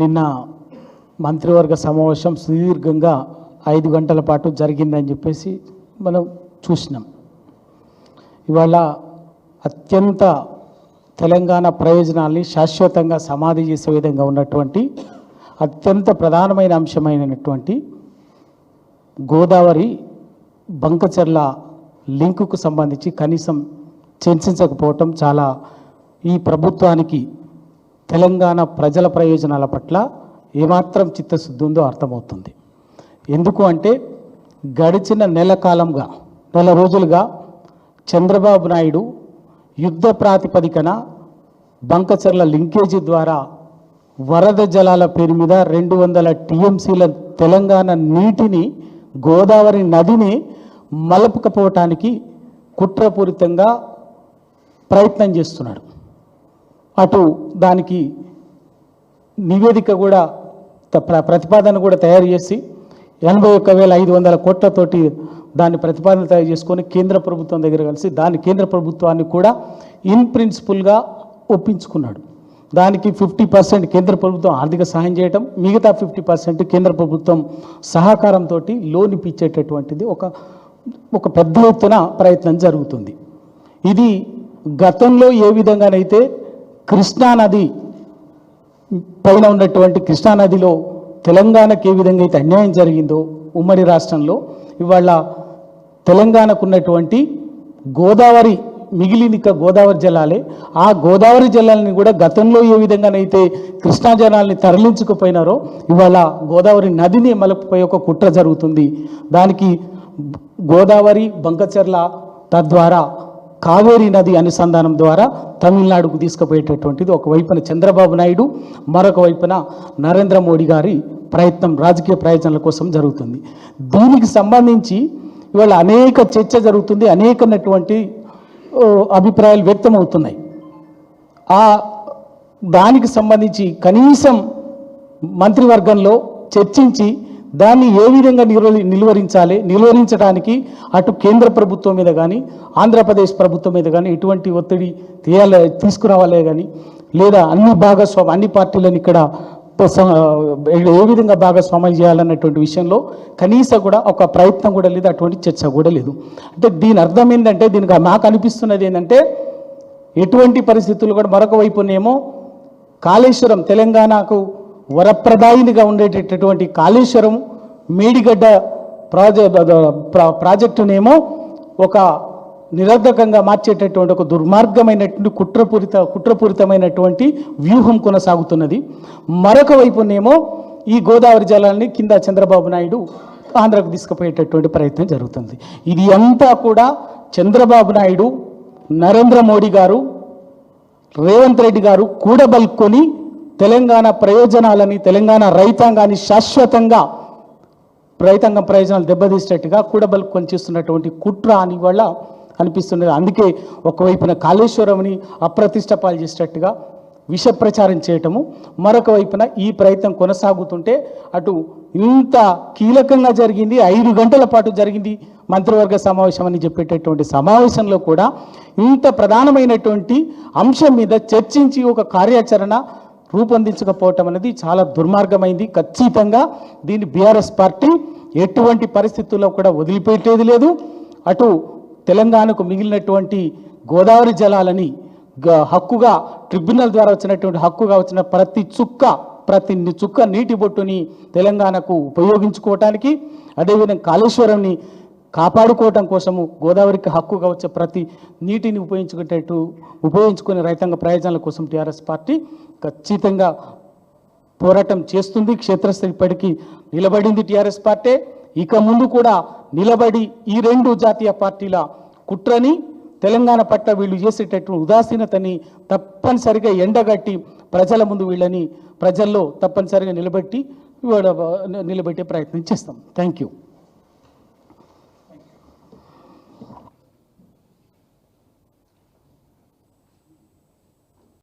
నిన్న మంత్రివర్గ సమావేశం సుదీర్ఘంగా ఐదు గంటల పాటు జరిగిందని చెప్పేసి మనం చూసినాం. ఇవాళ అత్యంత తెలంగాణ ప్రయోజనాల్ని శాశ్వతంగా సమాధి చేసే విధంగా ఉన్నటువంటి అత్యంత ప్రధానమైన అంశమైనటువంటి గోదావరి బంకచెర్ల లింకుకు సంబంధించి కనీసం చర్చించకపోవటం చాలా ఈ ప్రభుత్వానికి తెలంగాణ ప్రజల ప్రయోజనాల పట్ల ఏమాత్రం చిత్తశుద్ధి ఉందో అర్థమవుతుంది. ఎందుకు అంటే గడిచిన నెల కాలంగా నెల రోజులుగా చంద్రబాబు నాయుడు యుద్ధ ప్రాతిపదికన బంకచర్ల లింకేజీ ద్వారా వరద జలాల పేరు మీద రెండు వందల టీఎంసీల తెలంగాణ నీటిని గోదావరి నదిని మలపకపోవటానికి కుట్రపూరితంగా ప్రయత్నం చేస్తున్నాడు. అటు దానికి నివేదిక కూడా త- ప్ర- ప్రతిపాదన కూడా తయారు చేసి ఎనభై ఒక్క వేల ఐదు వందల కోట్లతోటి దాన్ని ప్రతిపాదన తయారు చేసుకొని కేంద్ర ప్రభుత్వం దగ్గర కలిసి దాని కేంద్ర ప్రభుత్వాన్ని కూడా ఇన్ ప్రిన్సిపుల్గా ఒప్పించుకున్నాడు. దానికి ఫిఫ్టీ పర్సెంట్ కేంద్ర ప్రభుత్వం ఆర్థిక సహాయం చేయటం మిగతా ఫిఫ్టీ పర్సెంట్ కేంద్ర ప్రభుత్వం సహకారంతో లోన్ ఇప్పించేటటువంటిది ఒక ఒక పెద్ద ఎత్తున ప్రయత్నం జరుగుతుంది. ఇది గతంలో ఏ విధంగానైతే కృష్ణానది పైన ఉన్నటువంటి కృష్ణానదిలో తెలంగాణకు ఏ విధంగా అయితే అన్యాయం జరిగిందో ఉమ్మడి రాష్ట్రంలో ఇవాళ తెలంగాణకు ఉన్నటువంటి గోదావరి మిగిలినిక గోదావరి జలాలే ఆ గోదావరి జలాలని కూడా గతంలో ఏ విధంగానైతే కృష్ణా జలాల్ని తరలించుకుపోయినారో ఇవాళ గోదావరి నదిని మలపై ఒక కుట్ర జరుగుతుంది. దానికి గోదావరి బంకచెర్ల తద్వారా కావేరీ నది అనుసంధానం ద్వారా తమిళనాడుకు తీసుకుపోయేటటువంటిది ఒకవైపున చంద్రబాబు నాయుడు మరొక వైపున నరేంద్ర మోడీ గారి ప్రయత్నం రాజకీయ ప్రయోజనాల కోసం జరుగుతుంది. దీనికి సంబంధించి ఇవాళ అనేక చర్చ జరుగుతుంది అనేకమైనటువంటి అభిప్రాయాలు వ్యక్తమవుతున్నాయి. ఆ దానికి సంబంధించి కనీసం మంత్రివర్గంలో చర్చించి దాన్ని ఏ విధంగా నిర్వహి నిలువరించాలి? నిలువరించడానికి అటు కేంద్ర ప్రభుత్వం మీద కానీ ఆంధ్రప్రదేశ్ ప్రభుత్వం మీద కానీ ఎటువంటి ఒత్తిడి తీయాలి తీసుకురావాలే కానీ లేదా అన్ని భాగస్వామి అన్ని పార్టీలను ఇక్కడ ఏ విధంగా భాగస్వామ్యం చేయాలన్నటువంటి విషయంలో కనీస కూడా ఒక ప్రయత్నం కూడా లేదు అటువంటి చర్చ కూడా లేదు. అంటే దీని అర్థం ఏంటంటే దీనికి నాకు అనిపిస్తున్నది ఏంటంటే ఎటువంటి పరిస్థితులు కూడా మరొక వైపునేమో కాళేశ్వరం తెలంగాణకు వరప్రదాయినిగా ఉండేటటువంటి కాళేశ్వరం మేడిగడ్డ ప్రాజె ప్రా- ప్రాజెక్టునేమో ఒక నిరర్ధకంగా మార్చేటటువంటి ఒక దుర్మార్గమైనటువంటి కుట్రపూరిత కుట్రపూరితమైనటువంటి వ్యూహం కొనసాగుతున్నది. మరొక వైపునేమో ఈ గోదావరి జలాన్ని కింద చంద్రబాబు నాయుడు ఆంధ్రకు తీసుకుపోయేటటువంటి ప్రయత్నం జరుగుతుంది. ఇది అంతా కూడా చంద్రబాబు నాయుడు నరేంద్ర మోడీ గారు రేవంత్ రెడ్డి గారు కూడబల్కొని తెలంగాణ ప్రయోజనాలని తెలంగాణ రైతాంగాన్ని శాశ్వతంగా రైతాంగం ప్రయోజనాలు దెబ్బతీసేట్టుగా కూడబలుకొని చేస్తున్నటువంటి కుట్ర అని వల్ల అనిపిస్తున్నది. అందుకే ఒకవైపున కాళేశ్వరంని అప్రతిష్ట పాలు చేసేటట్టుగా విష ప్రచారం చేయటము మరొక వైపున ఈ ప్రయత్నం కొనసాగుతుంటే అటు ఇంత కీలకంగా జరిగింది ఐదు గంటల పాటు జరిగింది మంత్రివర్గ సమావేశం అని చెప్పేటటువంటి సమావేశంలో కూడా ఇంత ప్రధానమైనటువంటి అంశం మీద చర్చించి ఒక కార్యాచరణ రూపొందించకపోవటం అనేది చాలా దుర్మార్గమైంది. ఖచ్చితంగా దీన్ని బీఆర్ఎస్ పార్టీ ఎటువంటి పరిస్థితుల్లో కూడా వదిలిపెట్టేది లేదు. అటు తెలంగాణకు మిగిలినటువంటి గోదావరి జలాలని గ- హక్కుగా ట్రిబ్యునల్ ద్వారా వచ్చినటువంటి హక్కుగా వచ్చిన ప్రతి చుక్క ప్రతి చుక్క నీటి బొట్టుని తెలంగాణకు ఉపయోగించుకోవటానికి అదేవిధంగా కాళేశ్వరంని కాపాడుకోవటం కోసము గోదావరికి హక్కుగా వచ్చే ప్రతి నీటిని ఉపయోగించుకునేటట్టు ఉపయోగించుకునే రైతాంగ ప్రయోజనాల కోసం టీఆర్ఎస్ పార్టీ ఖచ్చితంగా పోరాటం చేస్తుంది. క్షేత్రస్థాయి ఇప్పటికీ నిలబడింది టీఆర్ఎస్ పార్టీ. ఇక ముందు కూడా నిలబడి ఈ రెండు జాతీయ పార్టీల కుట్రని తెలంగాణ పట్ల వీళ్ళు చేసేటట్టు ఉదాసీనతని తప్పనిసరిగా ఎండగట్టి ప్రజల ముందు వీళ్ళని ప్రజల్లో తప్పనిసరిగా నిలబెట్టి నిలబెట్టే ప్రయత్నం చేస్తాం. Thank you.